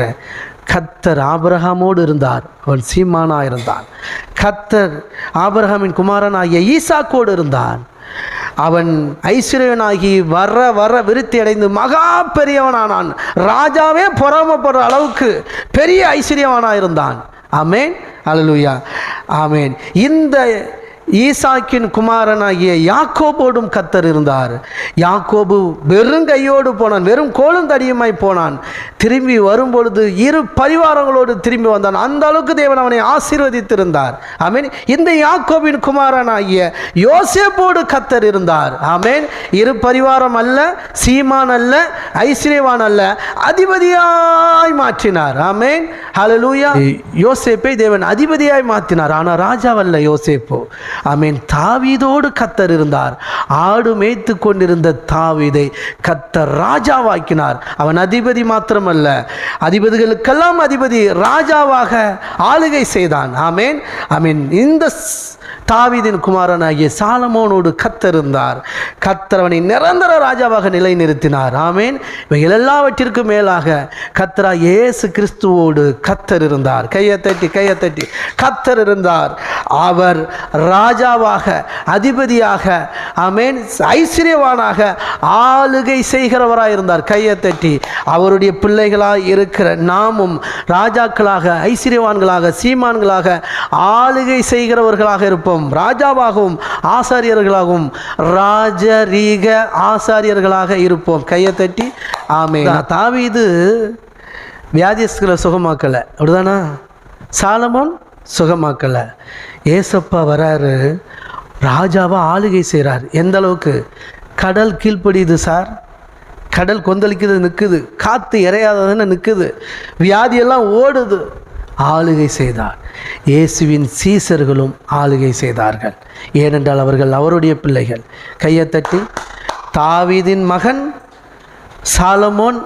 சொல்கிறேன் கத்தர் ஆபரகமோடு இருந்தார் அவன் சீமானா இருந்தான் கத்தர் ஆபிரகாமின் குமாரனாகிய ஈசாக்கோடு இருந்தான். அவன் ஐஸ்வர்யனாகி வர வர விருத்தி அடைந்து மகா பெரியவனானான். ராஜாவே பொறாமப்படுற அளவுக்கு பெரிய ஐஸ்வர்யவனாக இருந்தான் ஆமேன். அல்லேலூயா ஆமேன். இந்த ஈசாக்கின் குமாரனாகிய யாக்கோபோடும் கத்தர் இருந்தார். யாக்கோபு வெறும் கையோடு போனான் வெறும் கோலும் தடியுமாய் போனான். திரும்பி வரும்பொழுது இரு பரிவாரங்களோடு திரும்பி வந்தான். அந்த அளவுக்கு தேவன் அவனை ஆசீர்வதித்திருந்தார். ஆமேன். இந்த யாக்கோபின் குமாரனாகிய யோசேப்போடு கத்தர் இருந்தார். ஆமேன். இரு பரிவாரம் அல்ல சீமான் அல்ல ஐஸ்வர்யவான் அல்ல அதிபதியாய் மாற்றினார். ஆமேன். ஹalleluya. யோசேப்பை தேவன் அதிபதியாய் மாற்றினார். ஆனால் ராஜாவல்ல யோசேப்போ. ஆமீன். தாவீதோடு கத்தர் இருந்தார். ஆடு மேய்த்து கொண்டிருந்த தாவீதை கத்தர் ராஜாவாக்கினார். அவன் அதிபதி மாத்திரமல்ல அதிபதிகளுக்கெல்லாம் அதிபதி ராஜாவாக ஆளுகை செய்தான். ஆமேன். ஆமீன். இந்த ஸ்- குமாரனாகிய சாலமோனோடு கத்தர் இருந்தார். நிரந்தர ராஜாவாக நிலைநிறுத்தினார். ஆமேன். இவைகள் எல்லாவற்றிற்கும் மேலாக கத்தரா இயேசு கிறிஸ்துவோடு கத்தர் இருந்தார். கையை தட்டி கையை தட்டி கத்தர் இருந்தார். அவர் ராஜாவாக அதிபதியாக ஆமேன் ஐஸ்வர்யவானாக ஆளுகை செய்கிறவராக இருந்தார். கையை தட்டி அவருடைய பிள்ளைகளாக இருக்கிற நாமும் ராஜாக்களாக ஐஸ்வர்யவான்களாக சீமான்களாக ஆளுகை செய்கிறவர்களாக இருப்போம். ராஜாவாகவும் ஆசாரியர்களாகவும் ராஜரீக ஆசாரியர்களாக இருப்போம். கையை தட்டி ஆமே இது வியாதிஸ்களை சுகமாக்கலை. அப்படிதானா? சாலமோன் சுகமாக்கலை. ஏசப்பா வராரு ராஜாவை ஆளுகை செய்கிறார் எந்த அளவுக்கு? கடல் கீழ்ப்படியுது சார். கடல் கொந்தளிக்குது நிற்குது காற்று இறையாததுன்னு நிற்குது வியாதியெல்லாம் ஓடுது. ஆளுகை செய்தார். இயேசுவின் சீசர்களும் ஆளுகை செய்தார்கள். ஏனென்றால் அவர்கள் அவருடைய பிள்ளைகள். கையை தட்டி தாவீதின் மகன் சாலமோன்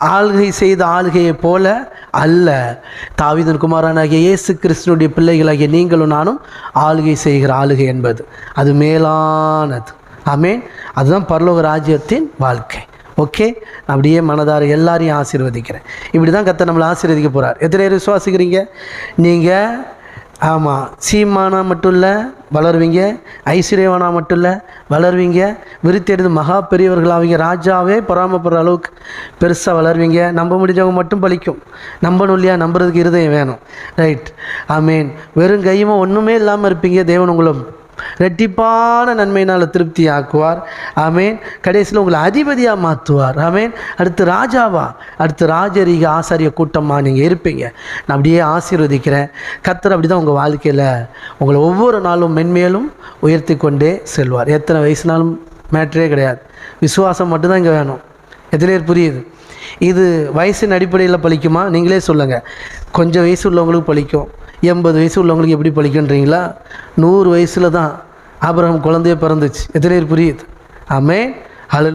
ஆளுகை செய்த ஆளுகையைப் போல அல்ல. தாவிதன் குமாரனாகிய இயேசு கிறிஸ்தனுடைய பிள்ளைகளாகிய நீங்களும் நானும் ஆளுகை செய்கிற ஆளுகை என்பது. அது மேலானது. ஆமேன். அதுதான் பரலோக ராஜ்யத்தின் வாழ்க்கை. ஓகே? நான் அப்படியே மனதார எல்லாரையும் ஆசீர்வதிக்கிறேன். இப்படி தான் கத்தை நம்மளை ஆசீர்வதிக்க போகிறார் எத்தனை பேர் விசுவாசிக்கிறீங்க? நீங்கள் ஆமாம் சீமானா மட்டும் இல்லை வளருவீங்க ஐஸ்வர்யவானா மட்டும் இல்லை வளருவீங்க விருத்தெடுத்து மகா பெரியவர்களாவீங்க ராஜாவே பொறாமப்படுற அளவுக்கு பெருசாக வளருவீங்க. நம்ப முடிஞ்சவங்க மட்டும் பலிக்கும். நம்பணும் இல்லையா நம்புறதுக்கு இருதயம் வேணும். ரைட் ஐ மீன் வெறும் கையுமா ஒன்றுமே இல்லாமல் இருப்பீங்க தேவன் உங்களை ரெட்டிப்பான நன்மையினால் திருப்தி ஆக்குவார் ஆமேன். கடைசியில் உங்களை அதிபதியாக மாற்றுவார் ஆமேன். அடுத்து ராஜாவா? அடுத்து ராஜரீக ஆசாரிய கூட்டமாக நீங்கள் இருப்பீங்க. நான் அப்படியே ஆசீர்வதிக்கிறேன். கத்தர் அப்படி தான் உங்கள் வாழ்க்கையில் உங்களை ஒவ்வொரு நாளும் மென்மேலும் உயர்த்தி கொண்டே செல்வார். எத்தனை வயசுனாலும் மேட்ரே கிடையாது. விசுவாசம் மட்டும்தான் இங்கே வேணும். எதிலே புரியுது? இது வயசின் அடிப்படையில் பழிக்குமா? நீங்களே சொல்லுங்கள் கொஞ்சம் வயசு உள்ளவங்களுக்கு பழிக்கும். எண்பது வயசு உள்ளவங்களுக்கு எப்படி பழிக்கின்றீங்களா நூறு வயசில் தான் அப்புறம் குழந்தைய பிறந்துச்சு. எத்தனை பேர் புரியுது? ஆமே